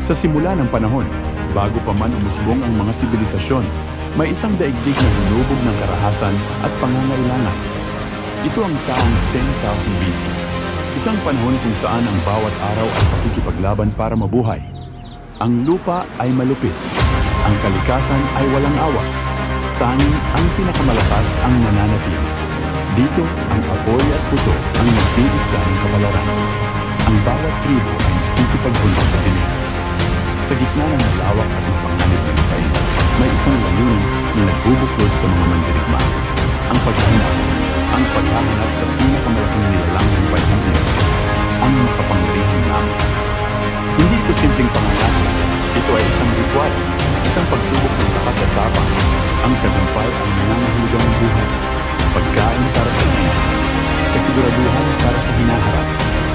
Sa simula ng panahon, bago pa man umusbong ang mga sibilisasyon, may isang daigdig na hinubog ng karahasan at pangangailangan. Ito ang taong 10,000 BC. Isang panahon kung saan ang bawat araw ay pakikipaglaban para mabuhay. Ang lupa ay malupit. Ang kalikasan ay walang awa. Tanging ang pinakamalakas ang nananatili. Dito, ang apoy at puto ang nagdidikta ng kapalaran. Ang bawat tribo ay nakikipaghulog sa dinig. Sa gitna ng malawak at mapanganib na lupain, may isang layunin na nagbubuklod sa mga mandirigma. Ang paghahanap, ang paghahanap sa pinakamalaking nilalang ng nito, ang makapangyarihang namin. Hindi ito simpleng pangangasa. Ito ay isang ritual, isang pagsubok ng lakas at tapang. Ang tagumpay ay nangangahulugan ng buhay. Pagkain para sa ina, kasiguraduhan para sa hinaharap.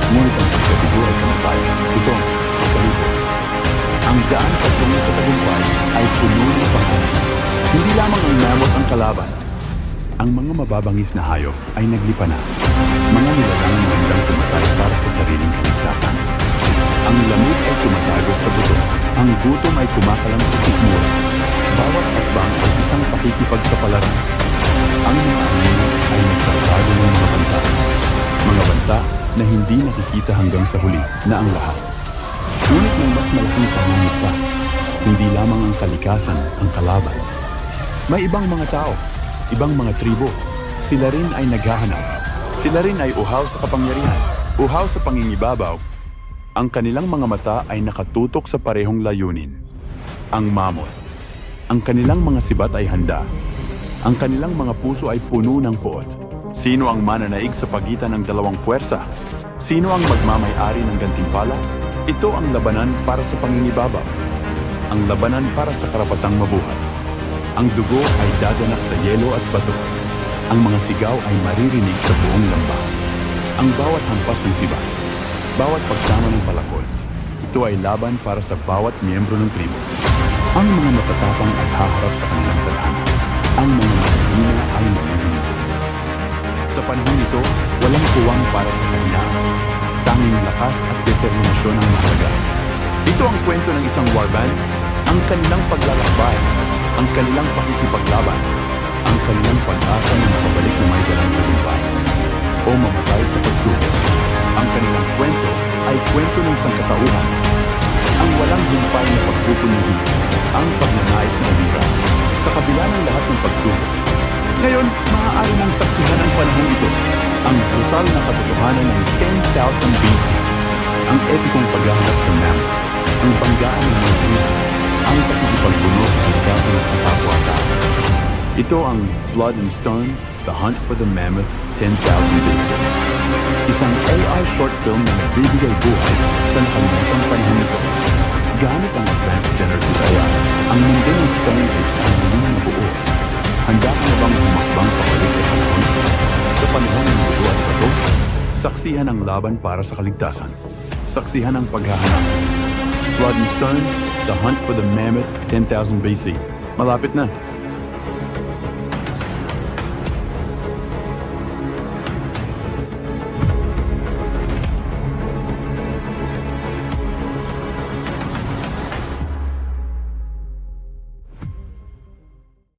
Ngunit ang pagkatigo ay kamatay. Daan patungo sa tagumpay ay puno ng pangalan. Hindi lamang ang mammoth ang kalaban. Ang mga mababangis na hayop ay naglipa na. Mga nilalang na handang tumatay para sa sariling kaligtasan. Ang lamig ay tumatagos sa buto. Ang gutom ay kumakalam sa sikmura. Bawat atbang ay isang pakikipagsapalaran. Ang mga ay nagtatago ng mga banta. Mga banta na hindi nakikita hanggang sa huli na ang lahat. Ngunit may mas malaking panganib pa. Hindi lamang ang kalikasan ang kalaban. May ibang mga tao, ibang mga tribo. Sila rin ay naghahanap. Sila rin ay uhaw sa kapangyarihan, uhaw sa pangingibabaw. Ang kanilang mga mata ay nakatutok sa parehong layunin. Ang mamot. Ang kanilang mga sibat ay handa. Ang kanilang mga puso ay puno ng poot. Sino ang mananaig sa pagitan ng dalawang puwersa? Sino ang magmamay-ari ng gantimpala? Ito ang labanan para sa pangingibabaw. Ang labanan para sa karapatang mabuhay. Ang dugo ay dadanak sa yelo at bato. Ang mga sigaw ay maririnig sa buong lamba. Ang bawat hampas ng siba, bawat pagsama ng palakol, ito ay laban para sa bawat miyembro ng tribo. Ang mga matatapang ay haharap sa kanilang tadhana. Ang mga mahihina ay mahihina. Sa panahon nito, walang puwang para sa kanya. Tanging lakas at determinasyon ang mahalaga. Ito ang kwento ng isang warband, ang kanilang paglalakbay, ang kanilang pakikipaglaban, ang kanilang pag-asa na makabalik na may dalang tagumpay o mamatay sa pagsubok. Ang kanilang kwento ay kwento ng sangkatauhan, ang walang humpay na pagpupunuhin, ang pagnanais na umira sa kabila ng lahat ng pagsubok. Ngayon, maaari mong saksihan ang panahon ito, ang brutal na katotohanan ng 10,000 BC, ang epikong paghahanap sa Mammoth, ang banggaan ng mga ang pakikipagpuno sa kalikasan at sa kapwa-tao. Ito ang Blood and Stone, The Hunt for the Mammoth, 10,000 BC. Isang AR short film na nagbibigay buhay sa nakalimutan panahon nito. Gamit ang advanced generative AI, ang mundo ng Stone saksihan ang laban para sa kaligtasan. Saksihan ang paghahanap. Blood and Stone, The Hunt for the Mammoth, 10,000 BC. Malapit na.